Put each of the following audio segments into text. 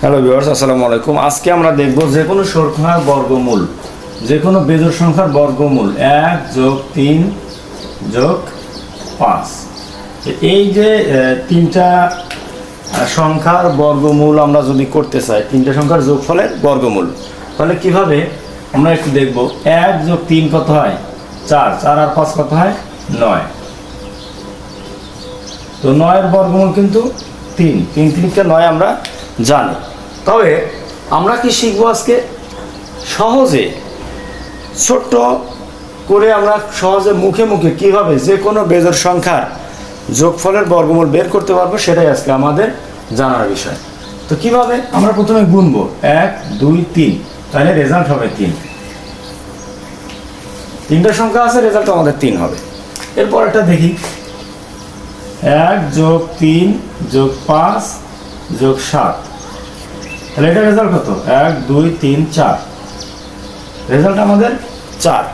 Hello viewers, আসসালামু আলাইকুম। আজকে আমরা দেখব যে কোনো সংখ্যার বর্গমূল, যে কোনো বেজোড় সংখ্যার বর্গমূল, এক যোগ তিন যোগ পাঁচ। এই যে তিনটা সংখ্যার বর্গমূল আমরা যদি করতে চাই, তিনটা সংখ্যার যোগফলের বর্গমূল, তাহলে কীভাবে আমরা একটু দেখব? এক যোগ তিন কত হয়? চার। চার আর পাঁচ কত হয়? নয়। তো নয়ের বর্গমূল কিন্তু তিন। তিন তিনটা নয় আমরা জানি। তবে আমরা কি শিখব আজকে? সহজে। ছোট্ট করে আমরা সহজে মুখে মুখে কীভাবে যে কোনো বেজোর সংখ্যার যোগফলের বর্গমূল বের করতে পারব সেটাই আজকে আমাদের জানার বিষয়। তো কীভাবে? আমরা প্রথমে গুনবো। এক দুই তিন। তাহলে রেজাল্ট হবে তিন। তিনটা সংখ্যা আছে রেজাল্ট আমাদের তিন হবে। এরপর একটা দেখি। এক যোগ তিন যোগ পাঁচ যোগ সাত। তাহলে এটা রেজাল্ট কত? এক, দুই, তিন, চার। রেজাল্ট আমাদের চার।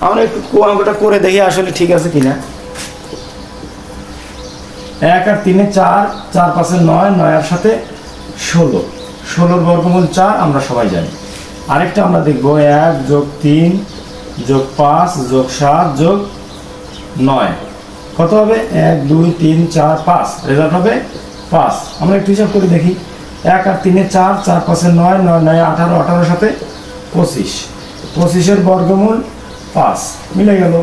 আমরা একটু অঙ্কটা করে দেখি আসলে ঠিক আছে কিনা। এক আর তিনে চার চার পাশে নয় নয়ের সাথে ষোলো। ষোলোর বর্গমূল চার, আমরা সবাই জানি। আরেকটা আমরা দেখব, এক যোগ তিন, যোগ পাঁচ, যোগ সাত, যোগ নয়। কত হবে? এক, দুই, তিন, চার, পাঁচ। রেজাল্ট হবে পাঁচ আমরা একটু হিসাব করে দেখি। এক আর তিনে চার চার পাঁচে নয় নয় নয়, আঠারো, আঠারোর সাথে পঁচিশ। পঁচিশের বর্গমূল পাঁচ। মিলে গেল।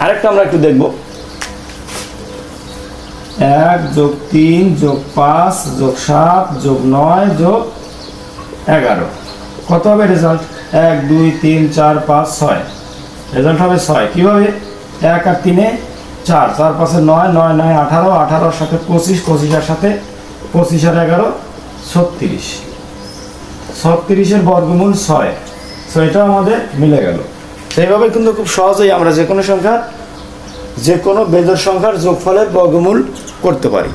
আরেকটা আমরা একটু দেখব। এক যোগ তিন, যোগ পাঁচ, যোগ সাত, যোগ নয়, যোগ এগারো। কত হবে রেজাল্ট? এক, দুই, তিন, চার, পাঁচ, ছয়। রেজাল্ট হবে ছয়। কীভাবে? এক আর তিনে চার চার পাঁচে নয় নয় নয়, আঠারো আঠারোর সাথে পঁচিশ, পঁচিশের সাথে পঁচিশ আর এগারো, ছত্রিশ। ছত্রিশের বর্গমূল ছয়। সো আমাদের মিলে গেল। সেইভাবে কিন্তু খুব সহজেই আমরা যে কোনো সংখ্যা যে কোনো বেদর সংখ্যার যোগফলের বর্গমূল করতে পারি।